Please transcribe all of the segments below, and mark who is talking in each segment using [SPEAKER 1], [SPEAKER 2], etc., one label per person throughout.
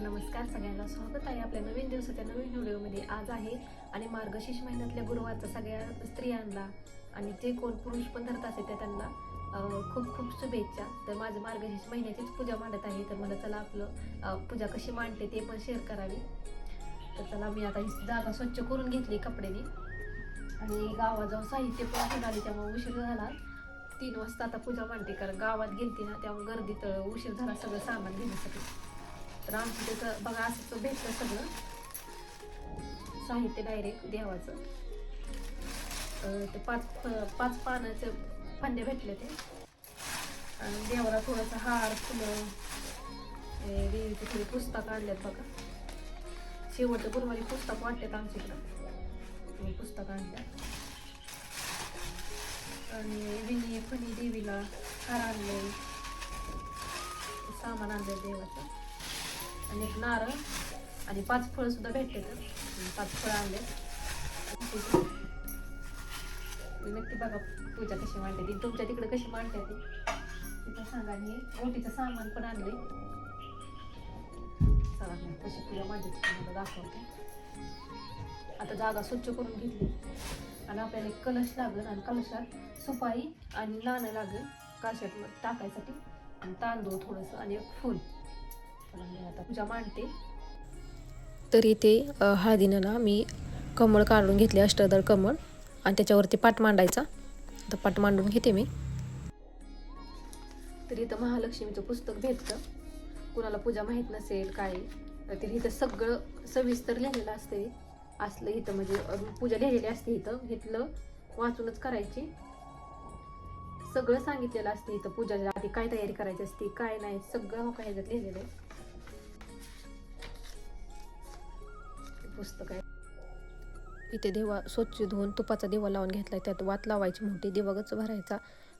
[SPEAKER 1] नमस्कार. सगळ्यांना स्वागत आहे आपल्या नवीन दिवसाच्या नवीन व्हिडिओमध्ये. आज आहे आणि मार्गशीर्ष महिन्यातल्या गुरुवारचा सगळ्या स्त्रियांना आणि जे कोण पुरुष पण धरत असेल त्या त्यांना खूप खूप शुभेच्छा. तर माझं मार्गशीर्ष महिन्याचीच पूजा मांडत आहे. तर मला चला आपलं पूजा कशी मांडते ते पण शेअर करावी. तर चला मी आता ही जागा स्वच्छ करून घेतली कपड्याने. आणि गावात जाऊन साहित्य पण असं झाले त्यामुळे उशीर झाला. तीन वाजता आता पूजा मांडते. कारण गावात गेलती ना त्यामुळे गर्दीत उशीर झाला सगळं सामान घेण्यासाठी. तर आमचं त्याचं बघा असं भेटतं सगळं. साहित्य डायरेक्ट देवाचं. ते पाच पाच पानाचे फांद्या भेटले ते. आणि देवाला थोडंसं हार फुलं हे देवीचे थोडी पुस्तकं आणल्यात बघा. शेवटच्या गुरुवारी पुस्तक वाटतात आमच्याकडं मी पुस्तक आणल्यात. आणि विनी फणी देवीला हार आणले सामान आणले देवाचं. आणि एक नारळ आणि पाच फळं सुद्धा भेटते तर पाच फळं आणले. नक्की बघा पूजा कशी मांडते ती. तुमच्या तिकडे कशी मांडते ती. तिथं सांगा मी ओटीचं सामान पण आणले चला कशी पूजा मांडते तुम्हाला दाखवते. आता जागा स्वच्छ करून घेतली. आणि आपल्याला एक कलश लागेल आणि कलशात सुपारी आणि नाणं लागेल. कलशात टाकायसाठी. आणि तांदूळ थोडंसं आणि एक फूल. आता मांडते.
[SPEAKER 2] तर इथे हळदीनं ना मी कमळ काढून घेतले अष्टदळ कमळ आणि त्याच्यावरती पाट मांडायचा. तर पाट मांडून घेते मी.
[SPEAKER 1] तर इथं महालक्ष्मीचं पुस्तक भेटतं. कुणाला पूजा माहीत नसेल काय तर इथं सगळं सविस्तर लिहिलेलं असते असलं इथं म्हणजे पूजा लिहिलेली असते इथं. घेतलं वाचूनच करायची. सगळं सांगितलेलं असते इथं. पूजाच्या आधी काय तयारी करायची असते काय नाही सगळं हो काय ह्याच्यात लिहिलेलं आहे. पुस्तक आहे.
[SPEAKER 2] इथे देवा स्वच्छ धुवून तुपाचा दिवा लावून घेतला त्यात वात लावायची मोठी दिवागच भरायचा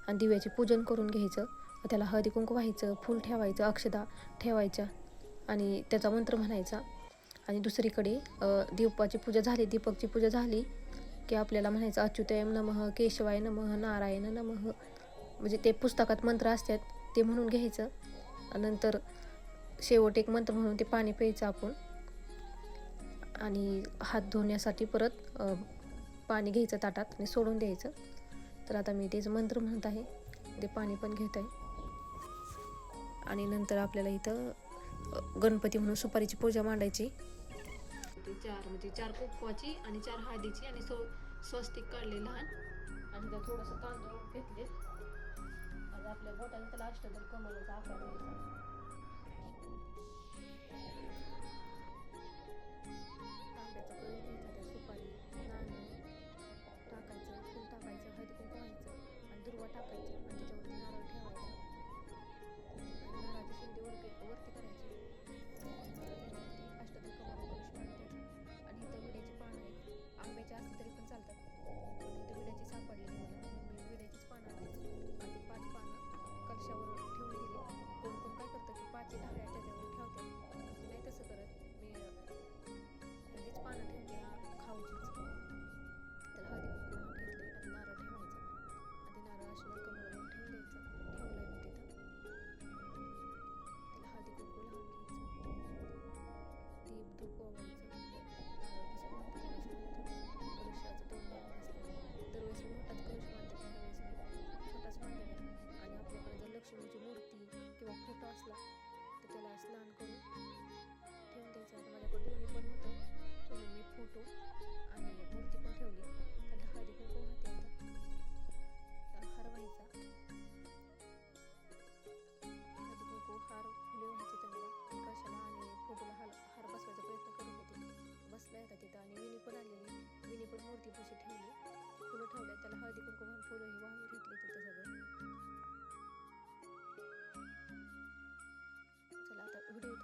[SPEAKER 2] आणि दिव्याचे पूजन करून घ्यायचं. त्याला हळदी कुंकू व्हायचं फूल ठेवायचं अक्षदा ठेवायच्या आणि त्याचा मंत्र म्हणायचा. आणि दुसरीकडे दीपाची पूजा झाली दीपकची पूजा झाली की आपल्याला म्हणायचं अच्युतयम नमः केशवाय नमः नारायण नमः. म्हणजे ते पुस्तकात मंत्र असतात ते म्हणून घ्यायचं. नंतर शेवट एक मंत्र म्हणून ते पाणी प्यायचं आपण. आणि हात धुण्यासाठी परत पाणी घ्यायचं ताटात आणि सोडून द्यायचं. तर आता मी तेच मंत्र म्हणत आहे. ते पाणी पण घेत आहे. आणि नंतर आपल्याला इथं गणपती म्हणून सुपारीची पूजा मांडायची.
[SPEAKER 1] ते चार म्हणजे चार कुंकवाची आणि चार हळदीची आणि सो स्वस्तिक काढले लहान. आणि त्यात थोडंसं तांदूळ घेतले आणि आपल्या बोटाने त्याला अष्टदल कमलाचा आकार द्यायचा.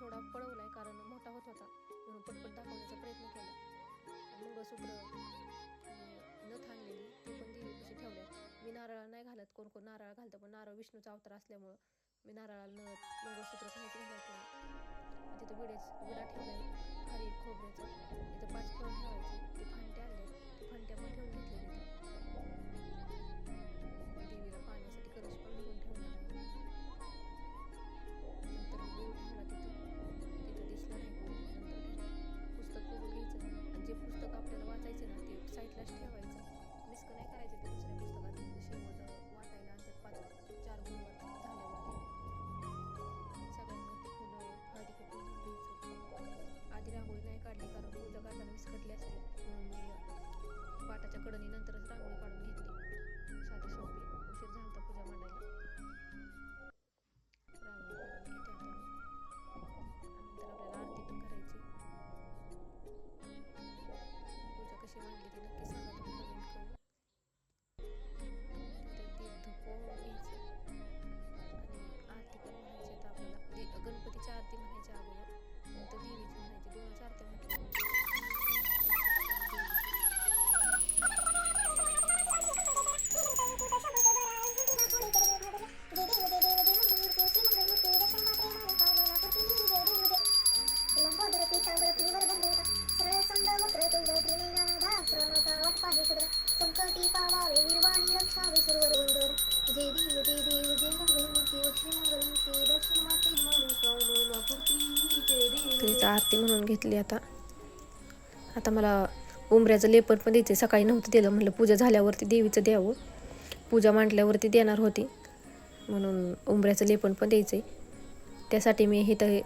[SPEAKER 2] थोडा पळवलाय कारण मोठा होत होता. म्हणून पटपट दाखवण्याचा प्रयत्न केला. मंगळसूत्र न थांबलेली ते पण देवीपाशी ठेवले. मी नारळा नाही घालत कोण कोण नारळ घालतं पण नारळ विष्णूचा अवतार असल्यामुळं मी नारळाला नथ मंगळसूत्र काहीच घालत नाही. तिथं विडेच विडा ठेवलाय खाली खोबऱ्याचं तिथं पाच खेळ ठेवायचे ते फांटे आणले ते फांट्या पण ठेवून घेतले तिथं. वावावे निर्वाणी रक्षावे सर्व रंगर देव माते देव
[SPEAKER 1] तिचा आरती म्हणून घेतली आता आता मला उमऱ्याचं लेपन पण द्यायचं सकाळी नव्हतं दिलं म्हटलं पूजा झाल्यावरती देवीचं द्यावं पूजा मांडल्यावरती देणार होती म्हणून उंबऱ्याचं लेपन पण द्यायचं आहे त्यासाठी मी इथं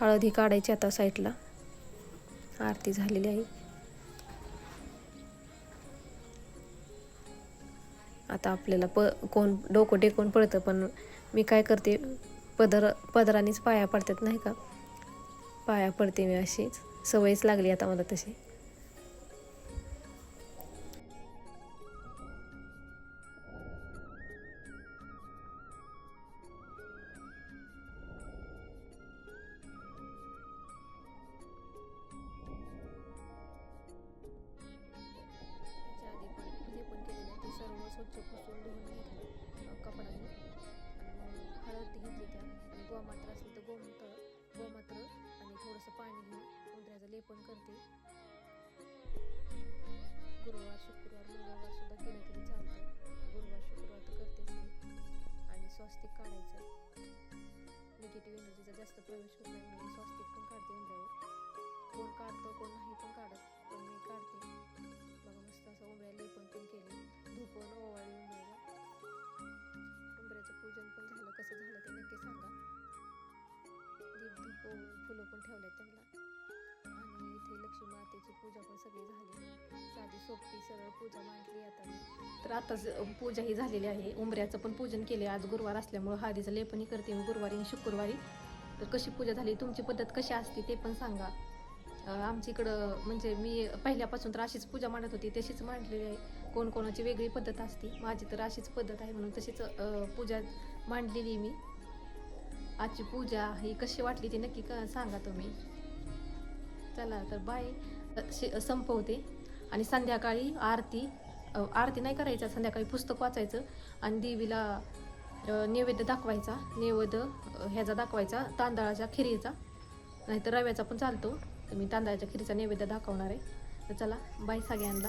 [SPEAKER 1] हळद ही काढायची आता साईडला आरती झालेली आहे आता आपल्याला प कोण डोकं टेकून पडतं पण मी काय करते पदर पदरानेच पाया पडतात नाही का? पाया पडते मी अशीच. सवयच लागली आता मला तशी.
[SPEAKER 2] पाणी घेऊन उंदराचं लेपन करते. गुरुवार शुक्रवार मंगळवार सुद्धा केलं तरी चालतं. गुरुवार शुक्रवार तर करतेच मी. आणि स्वस्तिक काढायचं. निगेटिव्ह एनर्जीचा जास्त प्रवेश होत नाही म्हणून स्वस्तिक पण काढते उंदरावर. कोण काढतं कोण नाही पण काढत पण मी काढते. बघा मस्त असं उंबऱ्याला लेपन पण केले. धुपण ओवाळी उंबऱ्याला उंबऱ्याचं पूजन पण झालं. कसं झालं ते नक्की सांगा. दीप फुलं पण ठेवले त्यांना. आणि इथे लक्ष्मी मातेची पूजा पण सगळी झाली साधी सोपी सरळ पूजा मांडली आता.
[SPEAKER 1] तर आताच पूजा ही झालेली आहे. उंबऱ्याचं पण पूजन केले आज गुरुवार असल्यामुळं हळदीचं लेपनही करते मी गुरुवारी आणि शुक्रवारी. तर कशी पूजा झाली? तुमची पद्धत कशी असते ते पण सांगा. आमच्या इकडं म्हणजे मी पहिल्यापासून तर अशीच पूजा मांडत होती. तशीच मांडलेली आहे. कोणकोणाची वेगळी पद्धत असते? माझी तर अशीच पद्धत आहे म्हणून तशीच पूजा मांडलेली मी. आजची पूजा ही कशी वाटली ती नक्की क- सांगा तुम्ही. चला तर बाय. शे- संपवते. आणि संध्याकाळी आरती आरती नाही करायचं संध्याकाळी पुस्तक वाचायचं आणि देवीला नैवेद्य दाखवायचा नैवेद्य ह्याचा दाखवायचा तांदळाच्या खिरीचा. नाहीतर रव्याचा पण चालतो. तर मी तांदळाच्या खिरीचा नैवेद्य दाखवणार आहे. तर चला बाय सगळ्यांना.